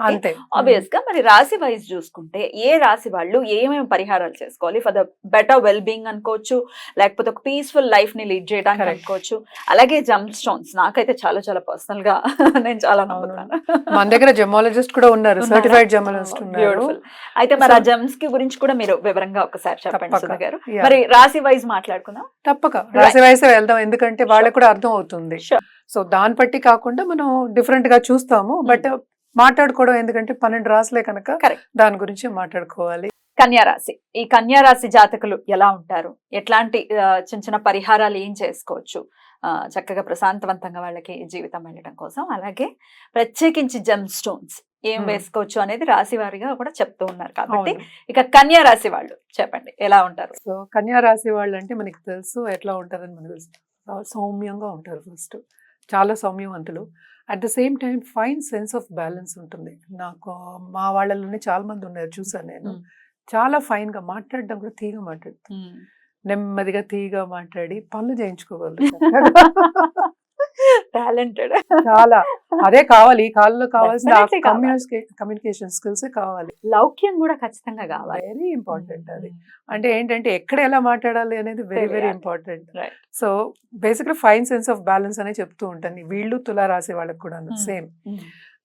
అంతే. ఆబ్వియస్గా మరి రాశి వైజ్ చూసుకుంటే ఏ రాశి వాళ్ళు ఏమేమి పరిహారాలు చేసుకోవాలి? For the better well being అనుకోవచ్చు లేకపోతే ఒక పీస్ఫుల్ లైఫ్ని లీడ్ చేయడానికి. అనుకోవచ్చు. అలాగే జంప్ స్టోన్స్ నాకైతే చాలా చాలా పర్సనల్గా నేను చాలా. నమ్ముతాను. మన దగ్గర జెమాలజిస్ట్ కూడా ఉన్నారు? సర్టిఫైడ్ జెమాలజిస్ట్ ఉన్నారు. Beautiful. అయితే మరి ఆ జమ్స్కి గురించి కూడా మీరు వివరంగా ఒకసారి చెప్పండి గారు. మరి రాశి వైజ్ మాట్లాడుకుందాం. తప్పక. రాశి వయసే వెళ్దాం ఎందుకంటే వాళ్ళకి కూడా అర్థం అవుతుంది. సో దాన్ని బట్టి కాకుండా మనం డిఫరెంట్గా చూస్తాము. బట్ మాట్లాడుకోవడం ఎందుకంటే పన్నెండు రాసులే కనుక. దాని గురించి మాట్లాడుకోవాలి. కన్యా రాశి ఈ కన్యా రాశి జాతకులు ఎలా ఉంటారు? ఎట్లాంటి చిన్న చిన్న పరిహారాలు ఏం చేసుకోవచ్చు? చక్కగా ప్రశాంతవంతంగా వాళ్ళకి జీవితం వెళ్ళడం కోసం. అలాగే ప్రత్యేకించి జమ్ స్టోన్స్ ఏం Hmm. వేసుకోవచ్చు అనేది రాశి వారిగా కూడా చెప్తూ ఉన్నారు కాబట్టి. ఇక కన్యా రాశి వాళ్ళు చెప్పండి ఎలా ఉంటారు? సో కన్యా రాశి వాళ్ళు అంటే మనకి తెలుసు ఎట్లా ఉంటారని మనకు తెలుసు. సౌమ్యంగా ఉంటారు ఫస్ట్ చాలా సౌమ్యవంతులు. At the same time fine sense of balance ఉంటుంది. నాకు మా వాళ్ళలోనే చాలా మంది ఉన్నారు చూసాను నేను. చాలా ఫైన్గా మాట్లాడడం కూడా తీగ మాట్లాడుతుంది నెమ్మదిగా తీగా మాట్లాడి పనులు చేయించుకోగలరు టాలెంటెడ్ చాలా. అదే కావాలి. ఈ కాలంలో కావాల్సిన. కమ్యూనికేషన్ స్కిల్స్ కావాలి. లౌక్యం కూడా ఖచ్చితంగా కావాలి. వెరీ ఇంపార్టెంట్ అది. అంటే ఏంటంటే ఎక్కడ ఎలా మాట్లాడాలి అనేది వెరీ వెరీ. ఇంపార్టెంట్. సో బేసిక్గా ఫైన్ సెన్స్ ఆఫ్ బ్యాలెన్స్ అనే చెప్తూ ఉంటాను. వీళ్ళు తులా రాసే వాళ్ళకి కూడా Hmm. Same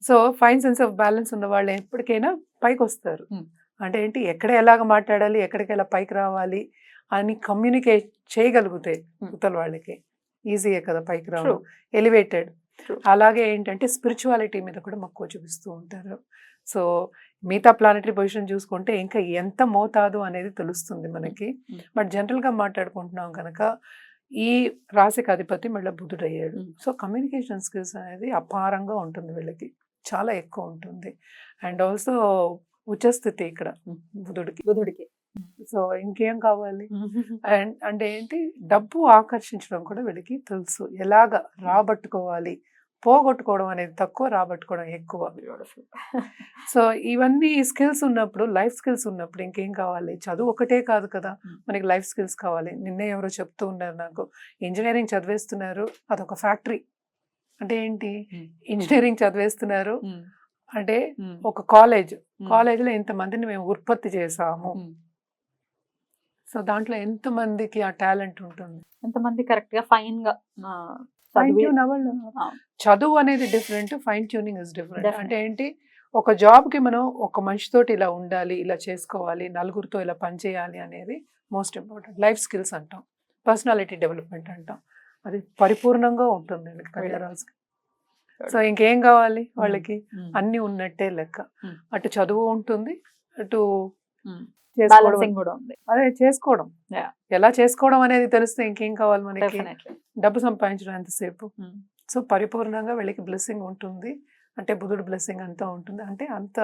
so fine sense of balance ఉన్న వాళ్ళు ఎప్పటికైనా పైకి వస్తారు. Hmm. అంటే ఏంటి? ఎక్కడ ఎలాగ మాట్లాడాలి? ఎక్కడికి ఎలా పైకి రావాలి? అని కమ్యూనికేట్ చేయగలిగితే Hmm. ఉతల వాళ్ళకి. ఈజీయే కదా పైకి రావడం. ఎలివేటెడ్. అలాగే ఏంటంటే స్పిరిచువాలిటీ మీద కూడా మక్కువ చూపిస్తూ ఉంటారు సో మిగతా ప్లానటరీ పొజిషన్ చూసుకుంటే ఇంకా ఎంత మోతాదు అనేది తెలుస్తుంది మనకి Mm. బట్ జనరల్గా మాట్లాడుకుంటున్నాం కనుక ఈ రాశికి అధిపతి మళ్ళీ బుధుడు అయ్యాడు Mm. సో కమ్యూనికేషన్ స్కిల్స్ అనేది అపారంగా ఉంటుంది వీళ్ళకి చాలా ఎక్కువ ఉంటుంది అండ్ ఆల్సో ఉచ్చస్థితి ఇక్కడ Mm. బుధుడికి బుధుడికి సో ఇంకేం కావాలి? అండ్ అంటే ఏంటి? డబ్బు ఆకర్షించడం కూడా వీళ్ళకి తెలుసు. ఎలాగ రాబట్టుకోవాలి? పోగొట్టుకోవడం అనేది తక్కువ రాబట్టుకోవడం ఎక్కువ. సో ఇవన్నీ స్కిల్స్ ఉన్నప్పుడు లైఫ్ స్కిల్స్ ఉన్నప్పుడు ఇంకేం కావాలి? చదువు ఒకటే కాదు కదా? Mm. మనకి లైఫ్ స్కిల్స్ కావాలి. నిన్నే ఎవరో చెప్తూ ఉన్నారు నాకు. ఇంజనీరింగ్ చదివేస్తున్నారు. అదొక ఫ్యాక్టరీ. అంటే ఏంటి? Mm. ఇంజనీరింగ్ చదివేస్తున్నారు. Mm. అంటే. ఒక కాలేజ్. కాలేజీలో ఇంతమందిని మేము ఉత్పత్తి చేసాము. సో దాంట్లో ఎంతమందికి ఆ టాలెంట్ ఉంటుంది? ఎంతమంది కరెక్ట్గా ఫైన్గా ఫైన్ చదివి- ట్యూన్ అవ్వాలి ఆ. చదువు అనేది different fine tuning is different. అంటే ఏంటి? ఒక జాబ్కి మనం ఒక మనిషితోటి ఇలా ఉండాలి ఇలా చేసుకోవాలి నలుగురితో ఇలా పనిచేయాలి అనేది మోస్ట్ ఇంపార్టెంట్ లైఫ్ స్కిల్స్ అంటాం పర్సనాలిటీ డెవలప్మెంట్ అంటాం. అది పరిపూర్ణంగా ఉంటుంది రాజుకి సో ఇంకేం కావాలి వాళ్ళకి? Mm. అన్ని ఉన్నట్టే లెక్క. Mm. అటు చదువు ఉంటుంది అటు. చేసుకోవడం బ్యాలెన్సింగ్ కూడా ఉంది. అదే చేసుకోవడం. ఎలా చేసుకోవడం అనేది తెలిస్తే ఇంకేం కావాలి మనకి? డబ్బు సంపాదించడం ఎంతసేపు? సో పరిపూర్ణంగా వీళ్ళకి బ్లెస్సింగ్ ఉంటుంది. అంటే బుధుడు బ్లెస్సింగ్ అంతా ఉంటుంది. అంటే అంత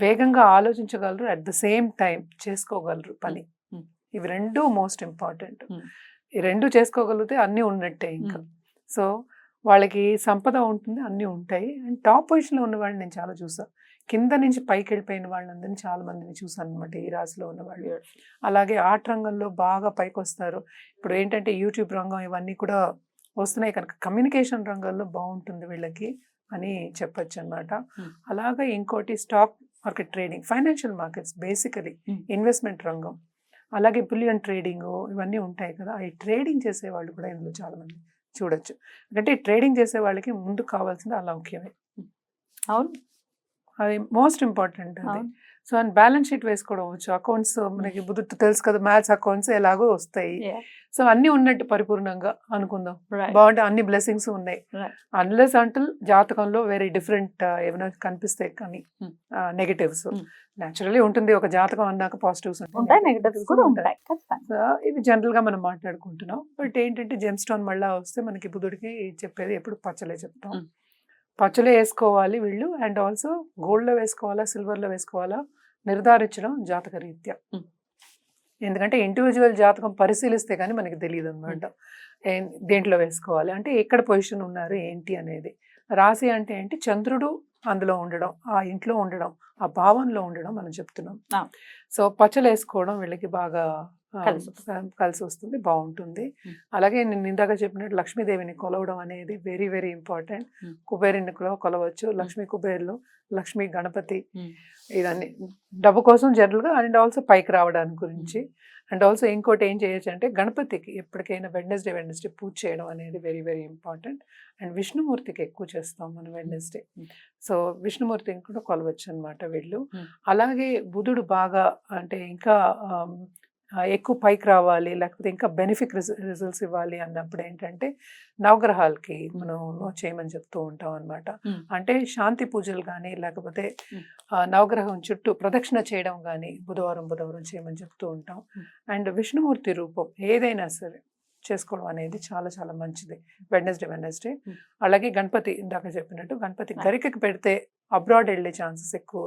వేగంగా ఆలోచించగలరు అట్ ద సేమ్ టైం చేసుకోగలరు పని. Mm. ఇవి రెండు మోస్ట్ ఇంపార్టెంట్. ఈ రెండు చేసుకోగలిగితే అన్నీ ఉన్నట్టే ఇంకా. సో వాళ్ళకి సంపద ఉంటుంది అన్నీ ఉంటాయి. అండ్ టాప్ పొజిషన్లో ఉన్న వాళ్ళని నేను చాలా చూసా. కింద నుంచి పైకి వెళ్ళిపోయిన వాళ్ళందరినీ చాలా మందిని చూసాను అనమాట ఈ రాశిలో ఉన్న వాళ్ళు. అలాగే ఆర్ట్ రంగంలో బాగా పైకి వస్తారు ఇప్పుడు ఏంటంటే యూట్యూబ్ రంగం ఇవన్నీ కూడా వస్తున్నాయి కనుక కమ్యూనికేషన్ రంగంలో బాగుంటుంది వీళ్ళకి అని చెప్పొచ్చు అనమాట Hmm. అలాగే ఇంకోటి stock market trading financial markets basically Hmm. Investment రంగం అలాగే బులియన్ ట్రేడింగ్ ఇవన్నీ ఉంటాయి కదా. ఈ ట్రేడింగ్ చేసే వాళ్ళు కూడా ఇందులో చాలా మంది చూడొచ్చు. అంటే ట్రేడింగ్ చేసే వాళ్ళకి ముందు కావాల్సింది అలా ముఖ్యమే. అవును. అది మోస్ట్ ఇంపార్టెంట్ అది. సో అండ్ బ్యాలెన్స్ షీట్ వేసుకోవడం వచ్చు అకౌంట్స్ మనకి బుద్ధి తెలుసు కదా మ్యాథ్స్ అకౌంట్స్ ఎలాగో వస్తాయి. సో అన్ని ఉన్నట్టు పరిపూర్ణంగా అనుకుందాం. బాగుంటే అన్ని బ్లెస్సింగ్స్ ఉన్నాయి. అన్లెస్ అంటల్ జాతకంలో వేరే డిఫరెంట్ ఏమైనా కనిపిస్తాయి కానీ Hmm. Negatives Hmm. న్యాచురల్లీ ఉంటుంది ఒక జాతకం అన్నాక పాజిటివ్స్ ఉంటాయి నెగటివ్స్ కూడా ఉంటాయి ఇది జనరల్గా మనం మాట్లాడుకుంటున్నాం బట్ ఏంటంటే జెమ్ స్టోన్ మళ్ళా వస్తే మనకి బుధుడికి చెప్పేది ఎప్పుడు పచ్చలే చెప్తాం Mm. పచ్చలే వేసుకోవాలి వీళ్ళు. అండ్ ఆల్సో గోల్డ్లో వేసుకోవాలా సిల్వర్లో వేసుకోవాలా నిర్ధారించడం జాతక రీత్యా. ఎందుకంటే ఇండివిజువల్ జాతకం పరిశీలిస్తే కానీ మనకి తెలియదు అనమాట దేంట్లో వేసుకోవాలి? అంటే ఎక్కడ పొజిషన్ ఉన్నారు? ఏంటి అనేది. రాశి అంటే ఏంటి? చంద్రుడు అందులో ఉండడం ఆ ఇంట్లో ఉండడం ఆ భావంలో ఉండడం మనం చెప్తున్నాం. సో పచ్చలు వేసుకోవడం వీళ్ళకి బాగా కలిసి వస్తుంది. బాగుంటుంది. అలాగే నేను ఇందాక చెప్పినట్టు లక్ష్మీదేవిని కొలవడం అనేది వెరీ వెరీ ఇంపార్టెంట్. కుబేరుని కూడా కొలవచ్చు. లక్ష్మీ కుబేరులు లక్ష్మీ గణపతి. ఇదన్నీ డబ్బు కోసం జనరల్గా అండ్ ఆల్సో పైకి రావడానికి గురించి. అండ్ ఆల్సో ఇంకోటి ఏం చేయొచ్చు అంటే గణపతికి ఎప్పటికైనా వెడ్నెస్డే వెడ్నెస్డే పూజ చేయడం అనేది వెరీ వెరీ ఇంపార్టెంట్. అండ్ విష్ణుమూర్తికి ఎక్కువ చేస్తాం మనం వెడ్నెస్డే. సో విష్ణుమూర్తిని కూడా కొలవచ్చు అనమాట వీళ్ళు. అలాగే బుధుడు బాగా అంటే ఇంకా ఎక్కువ పైకి రావాలి లేకపోతే ఇంకా బెనిఫిట్ రిజల్ట్స్ ఇవ్వాలి అన్నప్పుడు ఏంటంటే నవగ్రహాలకి మనం చేయమని చెప్తూ ఉంటాం అనమాట. అంటే శాంతి పూజలు కానీ లేకపోతే నవగ్రహం చుట్టూ ప్రదక్షిణ చేయడం కానీ బుధవారం బుధవారం చేయమని చెప్తూ ఉంటాం. అండ్ విష్ణుమూర్తి రూపం ఏదైనా సరే చేసుకోవడం అనేది చాలా చాలా మంచిది వెడ్నెస్డే వెడ్నెస్డే. అలాగే గణపతి ఇందాక చెప్పినట్టు గణపతి. గరికకి పెడితే అబ్రాడ్ వెళ్ళే ఛాన్సెస్ ఎక్కువ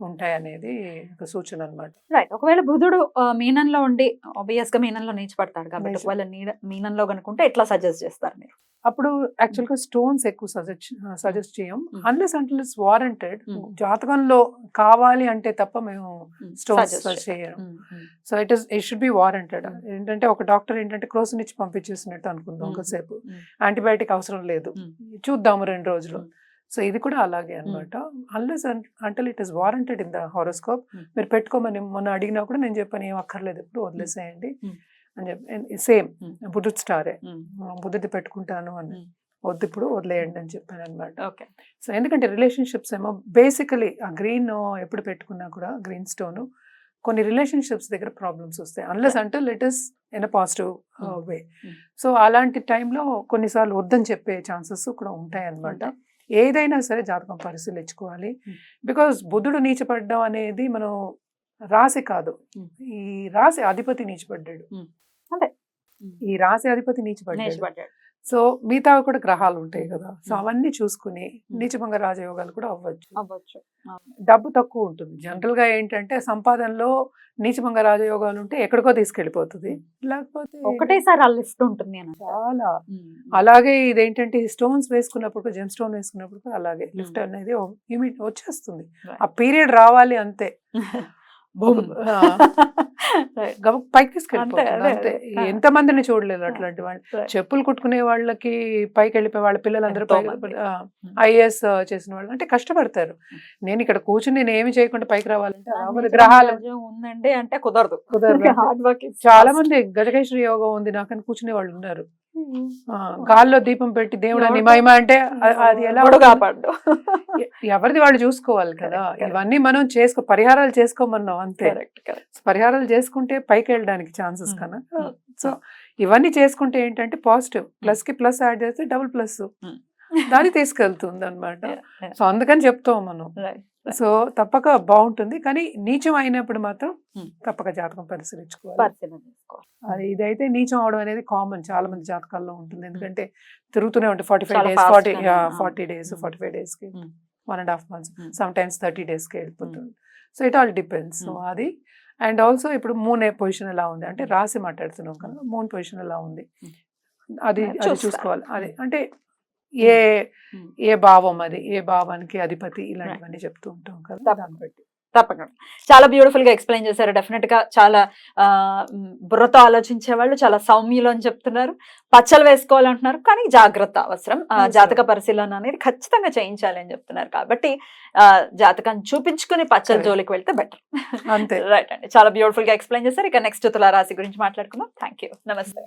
ఉంటాయి అనేది ఒక సూచన అనమాట రైట్ ఒకవేళ బుధుడు మీనంలో ఉండి ఆబ్వియస్గా మీనంలో నీచపడతాడు కాబట్టి నీచ- ఒకవేళ మీనంలో కనుకుంటే ఎట్లా సజెస్ట్ చేస్తారు మీరు? అప్పుడు యాక్చువల్గా స్టోన్స్ ఎక్కువ సజెస్ట్ సజెస్ట్ చేయం. Mm. అన్లెస్ అంటే ఇట్స్ వారంటెడ్. జాతకంలో కావాలి అంటే తప్ప మేము స్టోన్స్ చేయడం so it is it should be warranted. ఏంటంటే ఒక డాక్టర్ ఏంటంటే క్రోసిన్ ఇచ్చి పంపించేసినట్టు అనుకుందాం. ఒకసేపు ఉమ్, యాంటీబయాటిక్ అవసరం లేదు. చూద్దాము రెండు రోజులు. సో ఇది కూడా అలాగే అనమాట unless until it is warranted in the horoscope. మీరు పెట్టుకోమని మొన్న అడిగినా కూడా నేను చెప్పాను ఏం అక్కర్లేదు ఇప్పుడు వదిలేసేయండి. అని చెప్పి సేమ్. బుద్ధుడు స్టారే బుద్ధుడి పెట్టుకుంటాను అని. వద్దు ఇప్పుడు వదిలేయండి అని చెప్పాను అనమాట ఓకే సో ఎందుకంటే రిలేషన్షిప్స్ ఏమో బేసికలీ ఆ గ్రీన్ ఎప్పుడు పెట్టుకున్నా కూడా గ్రీన్ స్టోన్ కొన్ని రిలేషన్షిప్స్ దగ్గర ప్రాబ్లమ్స్ వస్తాయి అన్లెస్ అంటే let is in a positive. Way. So అలాంటి టైంలో కొన్నిసార్లు వద్దని చెప్పే ఛాన్సెస్ కూడా ఉంటాయి అన్నమాట ఉంటాయి. ఏదైనా సరే జాతకం పరిశీలించుకోవాలి. Mm. బికాస్ బుధుడు నీచపడడం అనేది మనం రాశి కాదు. Mm. ఈ రాశి అధిపతి నీచపడ్డాడు. ఉమ్, ఈ రాశి అధిపతి నీచపడ్డాడు. సో మిగతా కూడా గ్రహాలు ఉంటాయి కదా. సో. అవన్నీ చూసుకుని నీచభంగ రాజయోగాలు కూడా అవ్వచ్చు. అవ్వచ్చు. డబ్బు తక్కువ ఉంటుంది. జనరల్గా ఏంటంటే సంపాదనలో నీచభంగ రాజయోగాలు ఉంటే ఎక్కడికో తీసుకెళ్ళిపోతుంది. లేకపోతే ఒకటేసారి ఆ లిఫ్ట్ ఉంటుంది చాలా. అలాగే ఇదేంటంటే స్టోన్స్ వేసుకున్నప్పుడు జెమ్ స్టోన్ వేసుకున్నప్పుడు అలాగే. లిఫ్ట్. అనేది వచ్చేస్తుంది. ఆ పీరియడ్ రావాలి అంతే. పైకి తీసుకెళ్ళిపోతుంది. ఎంత మందిని చూడలేదు అట్లాంటి వాళ్ళు. చెప్పులు కుట్టుకునే వాళ్ళకి పైకి వెళ్ళిపోయి వాళ్ళ పిల్లలందరూ ఐఏఎస్ చేసిన వాళ్ళు. అంటే కష్టపడతారు. నేను ఇక్కడ కూర్చుని నేను ఏమి చేయకుండా పైకి రావాలంటే రావాలి గ్రహాలు ఉందండి అంటే కుదరదు. కుదరదు. చాలా మంది గజకేశ్వరి యోగం ఉంది నాకని కూర్చునే వాళ్ళు ఉన్నారు. గాల్లో దీపం పెట్టి దేవుడు? మహిమ అంటే అది ఎలా? కాపాడు? ఎవరిది వాళ్ళు చూసుకోవాలి కదా. ఇవన్నీ మనం చేసుకో పరిహారాలు చేసుకోమన్నాం అంతే. పరిహారాలు చేసుకుంటే పైకి వెళ్ళడానికి ఛాన్సెస్ Mm. కన్నా. Mm. సో ఇవన్నీ చేసుకుంటే ఏంటంటే పాజిటివ్. ప్లస్కి ప్లస్ యాడ్ చేస్తే డబుల్ ప్లస్. దాన్ని తీసుకెళ్తుంది అనమాట సో అందుకని చెప్తాం మనం. సో తప్పక బాగుంటుంది కానీ నీచం అయినప్పుడు మాత్రం. తప్పక జాతకం పరిశీలించుకోవాలి ఇదైతే నీచం అవడం అనేది కామన్ చాలా మంది జాతకాల్లో ఉంటుంది ఎందుకంటే తిరుగుతూనే ఉంటుంది forty five days forty. Forty days. Forty five డేస్కి. One and half months. Some times thirty డేస్కి వెళ్ళిపోతుంది సో ఇట్ ఆల్ డిపెండ్స్. అది అండ్ ఆల్సో ఇప్పుడు మూన్ పొజిషన్ ఎలా ఉంది అంటే రాసి మాట్లాడుతున్నాం కదా మూన్ పొజిషన్ ఎలా ఉంది. అది. చూసుకోవాలి అది. అంటే ఏ. ఏ భావం అది ఏ భావానికి అధిపతి ఇలాంటివన్నీ చెప్తూ ఉంటాం కదా. దాన్ని బట్టి. తప్పకుండా. చాలా బ్యూటిఫుల్గా ఎక్స్ప్లెయిన్ చేశారు. డెఫినెట్గా చాలా బుర్రతో ఆలోచించే వాళ్ళు చాలా సౌమ్యులు అని చెప్తున్నారు. పచ్చలు వేసుకోవాలంటున్నారు. కానీ జాగ్రత్త అవసరం. జాతక పరిశీలన అనేది ఖచ్చితంగా చేయించాలి అని చెప్తున్నారు కాబట్టి ఆ, జాతకం చూపించుకుని పచ్చల. జోలికి వెళ్తే బెటర్ అంతే. రైట్ అండి. చాలా బ్యూటిఫుల్గా ఎక్స్ప్లెయిన్ చేశారు. ఇక నెక్స్ట్ తులారాశి గురించి మాట్లాడుకుందాం. థ్యాంక్ యూ నమస్తే.